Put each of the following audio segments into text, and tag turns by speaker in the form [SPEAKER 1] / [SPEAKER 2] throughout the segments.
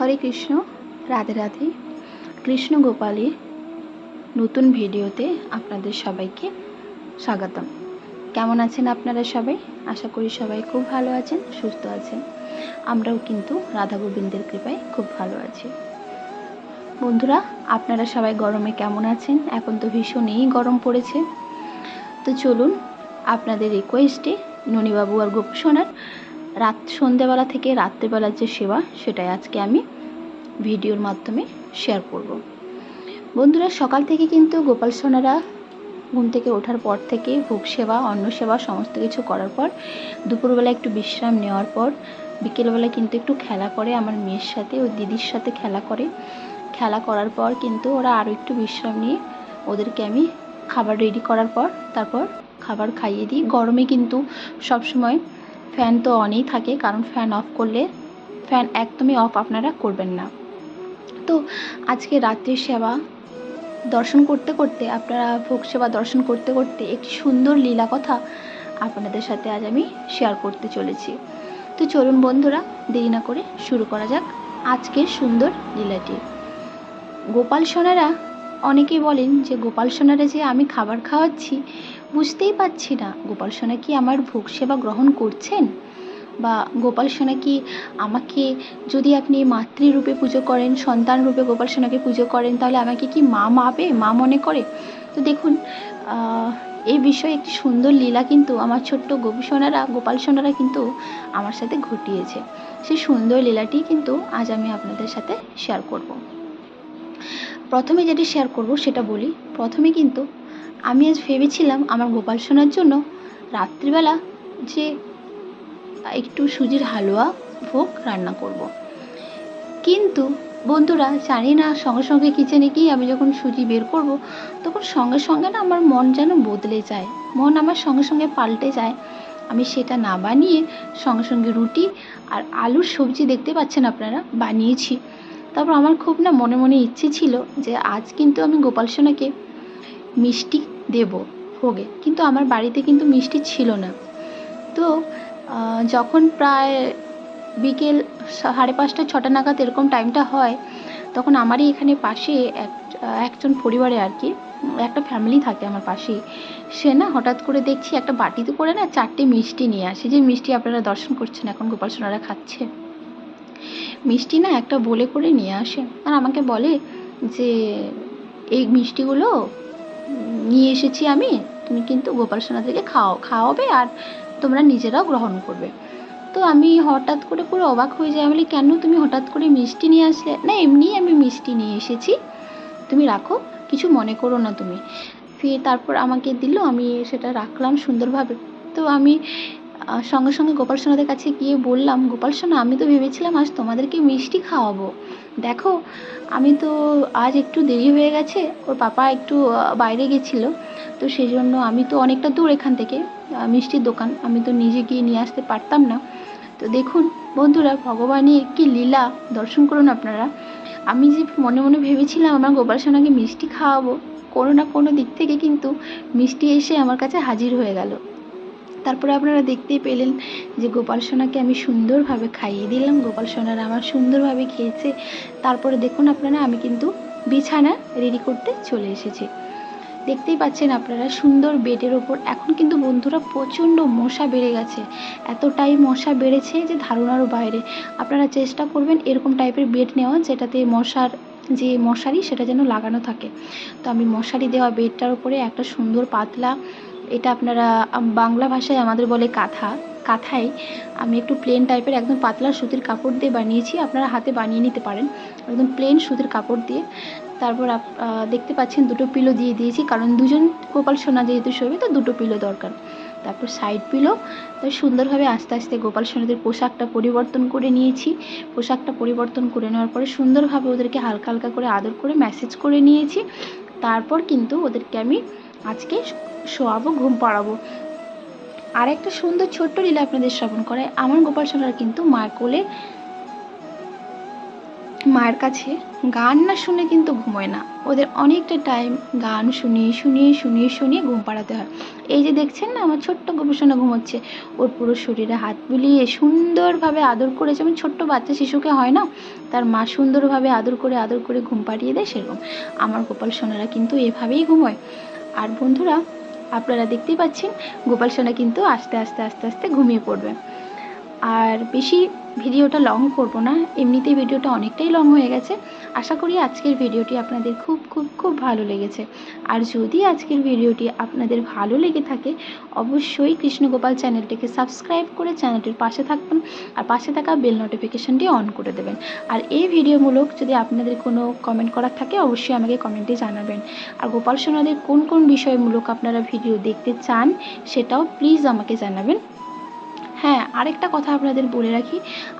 [SPEAKER 1] হরে কৃষ্ণ, রাধে রাধে। কৃষ্ণ গোপালের নতুন ভিডিওতে আপনাদের সবাইকে স্বাগতম। কেমন আছেন আপনারা সবাই? আশা করি সবাই খুব ভালো আছেন, সুস্থ আছেন। আমরাও কিন্তু রাধা গোবিন্দের কৃপায় খুব ভালো আছি। বন্ধুরা, আপনারা সবাই গরমে কেমন আছেন? এখন তো ভীষণই গরম পড়েছে। তো চলুন, আপনাদের রিকোয়েস্টে ননীবাবু আর গোপসোনার রাত সন্ধেবেলা থেকে রাত্রেবেলার যে সেবা, সেটাই আজকে আমি ভিডিওর মাধ্যমে শেয়ার করব। বন্ধুরা, সকাল থেকে কিন্তু গোপাল সোনারা ঘুম থেকে ওঠার পর থেকে ভোগ সেবা, অন্ন সেবা সমস্ত কিছু করার পর, দুপুরবেলা একটু বিশ্রাম নেওয়ার পর, বিকেলবেলা কিন্তু একটু খেলা করে আমার মেয়ের সাথে ও দিদির সাথে খেলা করে। খেলা করার পর কিন্তু ওরা আরও একটু বিশ্রাম নিয়ে ওদেরকে আমি খাবার রেডি করার পর, তারপর খাবার খাইয়ে দিই। গরমে কিন্তু সবসময় ফ্যান তো অনই থাকে, কারণ ফ্যান অফ করলে ফ্যান একদমই অফ আপনারা করবেন না। তো আজকে রাত্রির সেবা দর্শন করতে করতে, আপনারা ভোগ সেবা দর্শন করতে করতে একটি সুন্দর লীলা কথা আপনাদের সাথে আজ আমি শেয়ার করতে চলেছি। তো চলুন বন্ধুরা, দেরি না করে শুরু করা যাক আজকের সুন্দর লীলাটি। গোপাল সোনারা অনেকেই বলেন যে, গোপাল সোনারা যে আমি খাবার খাওয়াচ্ছি বুঝতেই পারছি না। গোপাল সোনা কি আমার ভোগ সেবা গ্রহণ করছেন? বা গোপাল সোনা কি আমাকে যদি আপনি মাতৃরূপে পুজো করেন সন্তান রূপে গোপাল সোনাকে পুজো করেন, তাহলে আমাকে কি মা মাপে, মা মনে করে? তো দেখুন এই বিষয়ে একটি সুন্দর লীলা কিন্তু আমার ছোট্ট গোপী সোনারা, গোপাল সোনারা কিন্তু আমার সাথে ঘটিয়েছে। সেই সুন্দর লীলাটি কিন্তু আজ আমি আপনাদের সাথে শেয়ার করব। প্রথমে যেটি শেয়ার করব সেটা বলি, প্রথমে কিন্তু আমি আজ ভেবেছিলাম আমার গোপাল সোনার জন্য রাত্রিবেলা যে একটু সুজির হালুয়া ভোগ রান্না করব। কিন্তু বন্ধুরা জানি না, সঙ্গে সঙ্গে কিচেনে গিয়ে আমি যখন সুজি বের করব, তখন সঙ্গে সঙ্গে না আমার মন যেন বদলে যায়। মন আমার সঙ্গে সঙ্গে পাল্টে যায়। আমি সেটা না বানিয়ে সঙ্গে সঙ্গে রুটি আর আলুর সবজি দেখতে পাচ্ছেন আপনারা, বানিয়েছি। তারপর আমার খুব না মনে মনে ইচ্ছে ছিল যে আজ কিন্তু আমি গোপাল সোনাকে মিষ্টি দেব ভোগে। কিন্তু আমার বাড়িতে কিন্তু মিষ্টি ছিল না। তো যখন প্রায় বিকেল সাড়ে পাঁচটা, ছটা নাগাদ এরকম টাইমটা হয়, তখন আমারই এখানে পাশে এক, একজন পরিবারে আর কি, একটা ফ্যামিলি থাকে আমার পাশে। সে না হঠাৎ করে দেখছি একটা বাটিতে করে না চারটে মিষ্টি নিয়ে আসে। যে মিষ্টি আপনারা দর্শন করছেন এখন, গোপাল সোনারা খাচ্ছে। মিষ্টি না একটা বলে করে নিয়ে আসে। আর আমাকে বলে যে, এই মিষ্টিগুলো নিয়ে এসেছি আমি, তুমি কিন্তু গোপাল থেকে খাও, খাওয়াবে আর তোমরা নিজেরাও গ্রহণ করবে। তো আমি হঠাৎ করে পুরো অবাক হয়ে যাই, আমি বলি, কেন তুমি হঠাৎ করে মিষ্টি নিয়ে আসলে? না, এমনিই আমি মিষ্টি নিয়ে এসেছি। তুমি রাখো, কিছু মনে করো না তুমি। ফির তারপর আমাকে দিল, আমি সেটা রাখলাম সুন্দরভাবে। তো আমি সঙ্গে সঙ্গে গোপাল সোনাদের কাছে গিয়ে বললাম, গোপাল সোনা, আমি তো ভেবেছিলাম আজ তোমাদেরকে মিষ্টি খাওয়াবো। দেখো, আমি তো আজ একটু দেরি হয়ে গেছে, ওর পাপা একটু বাইরে গেছিল। তো সেই জন্য আমি তো অনেকটা দূর এখান থেকে মিষ্টির দোকান, আমি তো নিজে গিয়ে নিয়ে আসতে পারতাম না। তো দেখুন, বন্ধুরা ভগবানের কি লীলা, দর্শন করুন আপনারা। আমি যে মনে মনে ভেবেছিলাম আমার গোপাল সোনাকে মিষ্টি খাওয়াবো, কোনো না কোনো দিক থেকে কিন্তু মিষ্টি এসে আমার কাছে হাজির হয়ে গেল। তারপরে আপনারা দেখতেই পেলেন যে গোপাল সোনাকে আমি সুন্দরভাবে খাইয়ে দিলাম। গোপাল সোনারা আমার সুন্দরভাবে খেয়েছে। তারপরে দেখুন আপনারা, আমি কিন্তু বিছানা রেডি করতে চলে এসেছি। দেখতেই পাচ্ছেন আপনারা, সুন্দর বেডের ওপর। এখন কিন্তু বন্ধুরা প্রচণ্ড মশা বেড়ে গেছে। এতটাই মশা বেড়েছে যে ধারণারও বাইরে। আপনারা চেষ্টা করবেন এরকম টাইপের বেড নেওয়া, যেটাতে মশার, যে মশারি, সেটা যেন লাগানো থাকে। তো আমি মশারি দেওয়া বেডটার উপরে একটা সুন্দর পাতলা এটা আপনারা বাংলা ভাষায় আমাদের বলে কাঁথা। কাঁথায় আমি একটু প্লেন টাইপের একদম পাতলা সুতির কাপড় দিয়ে বানিয়েছি, আপনারা হাতে বানিয়ে নিতে পারেন। একদম প্লেন সুতির কাপড় দিয়ে। তারপর আপ দেখতে পাচ্ছেন দুটো পিলো দিয়ে দিয়েছি, কারণ দুজন গোপাল সোনা যেহেতু শোবে, তো দুটো পিলো দরকার। তারপর সাইড পিলো তাই সুন্দরভাবে আস্তে আস্তে গোপাল সোনাদের পোশাকটা পরিবর্তন করে নিয়েছি। পোশাকটা পরিবর্তন করে নেওয়ার পরে সুন্দরভাবে ওদেরকে হালকা হালকা করে আদর করে ম্যাসেজ করে নিয়েছি। তারপর কিন্তু ওদেরকে আমি আজকে শোয়াবো, ঘুম পাড়াবো। আর একটা সুন্দর ছোট্ট লীলা আপনাদের শ্রবণ করায় আমার গোপাল সোনার কিন্তু মায়ের কোলে মায়ের কাছে গান না শুনে কিন্তু ঘুমোয় না। ওদের অনেকটা টাইম গান শুনিয়ে শুনিয়ে শুনিয়ে শুনিয়ে ঘুম পাড়াতে হয়। এই যে দেখছেন না, আমার ছোট্ট গবেষণা ঘুমোচ্ছে। ওর পুরো শরীরে হাত বুলিয়ে সুন্দরভাবে আদর করে, যেমন ছোট্ট বাচ্চা শিশুকে হয় না, তার মা সুন্দরভাবে আদর করে আদর করে ঘুম পাড়িয়ে দেয় সেরকম। আমার গোপাল সোনারা কিন্তু এভাবেই ঘুমোয়। আর বন্ধুরা, আপনারা দেখতেই পাচ্ছেন, গোপাল সোনা কিন্তু আস্তে আস্তে আস্তে আস্তে ঘুমিয়ে পড়বে। আর বেশি ভিডিওটা লং করব না, এমনিতেই ভিডিওটা অনেকটাই লং হয়ে গেছে। আশা করি আজকের ভিডিওটি আপনাদের খুব খুব খুব ভালো লেগেছে। আর যদি আজকের ভিডিওটি আপনাদের ভালো লেগে থাকে, অবশ্যই কৃষ্ণগোপাল চ্যানেলটিকে সাবস্ক্রাইব করে চ্যানেলটির পাশে থাকবেন আর পাশে থাকা বেল নোটিফিকেশনটি অন করে দেবেন। আর এই ভিডিওমূলক যদি আপনাদের কোনো কমেন্ট করার থাকে, অবশ্যই আমাকে কমেন্টে জানাবেন। আর গোপাল সোনাদের কোন কোন বিষয়মূলক আপনারা ভিডিও দেখতে চান, সেটাও প্লিজ আমাকে জানাবেন। হ্যাঁ আরেকটা কথা আপনাদের বলে রাখি।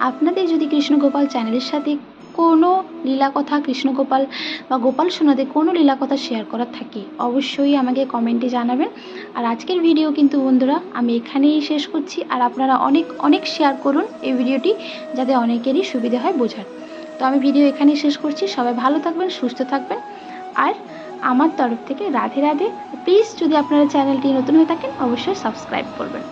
[SPEAKER 1] আপনাদের যদি কৃষ্ণগোপাল চ্যানেলের সাথে কোনো লীলা কথা কৃষ্ণগোপাল বা গোপাল সোনাদের কোনো লীলা কথা শেয়ার করার থাকে, অবশ্যই আমাকে কমেন্টে জানাবেন। আর আজকের ভিডিও কিন্তু বন্ধুরা, আমি এখানেই শেষ করছি। আর আপনারা অনেক অনেক শেয়ার করুন এই ভিডিওটি যাতে অনেকেরই সুবিধা হয় বোঝার। তো আমি ভিডিও এখানেই শেষ করছি। সবাই ভালো থাকবেন, সুস্থ থাকবেন। আর আমার তরফ থেকে রাধে রাধে। প্লিজ যদি আপনারা চ্যানেলটি নতুন হয়ে থাকেন, অবশ্যই সাবস্ক্রাইব করবেন।